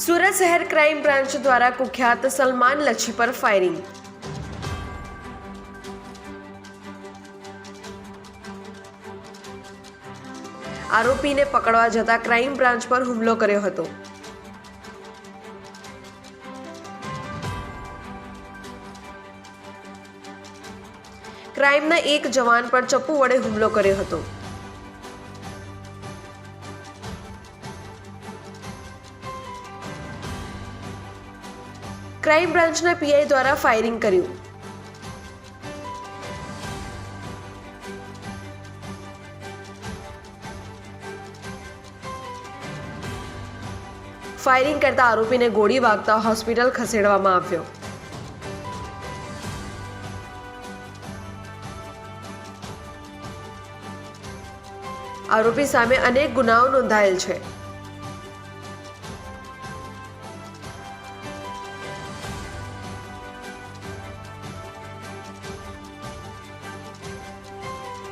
શહેર crime branch દ્વારા કુખ્યાત સલમાન લચ્છી પર ફાયરિંગ. આરોપીને પકડવા જતા ક્રાઇમ બ્રાન્ચ પર હુમલો કર્યો હતો. ક્રાઇમના એક જવાન પર ચપ્પુ વડે હુમલો કર્યો હતો. ક્રાઇમ બ્રાન્ચના પીઆઈ દ્વારા ફાયરિંગ કર્યું. ફાયરિંગ કરતા આરોપીને ગોળી વાગતા હોસ્પિટલ ખસેડવામાં આવ્યો. આરોપી સામે અનેક ગુનાઓ નોંધાયેલ છે.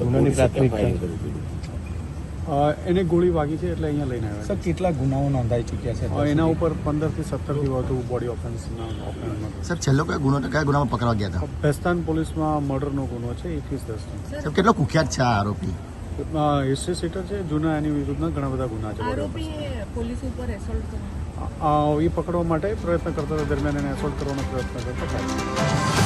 ગુનાની એને ગોળી વાગી છે એટલે અહીંયા લઈને આવ્યા સર કેટલા ગુનાઓ નોંધાઈ ચૂક્યા છે એના ઉપર પંદરથી સત્તરથી વધુ બોડી ઓફેન્સના ઓફેન્સ સર છેલ્લો કયો ગુનો કયા ગુનામાં પકડવા ગયા હતા? ભેસ્તાન પોલીસમાં મર્ડરનો ગુનો છે એકવીસ સાહેબ કેટલો કુખ્યાત છે આ આરોપી? હિસ્ટ્રી સીટર છે જૂના એની વિરુદ્ધના ઘણા બધા ગુના છે પોલીસ ઉપર એસોલ્ટ કર્યો આ- આ એ પકડવા માટે પ્રયત્ન કરતા હતા દરમિયાન એને એસોલ્ટ કરવાનો પ્રયત્ન કરતા હતા.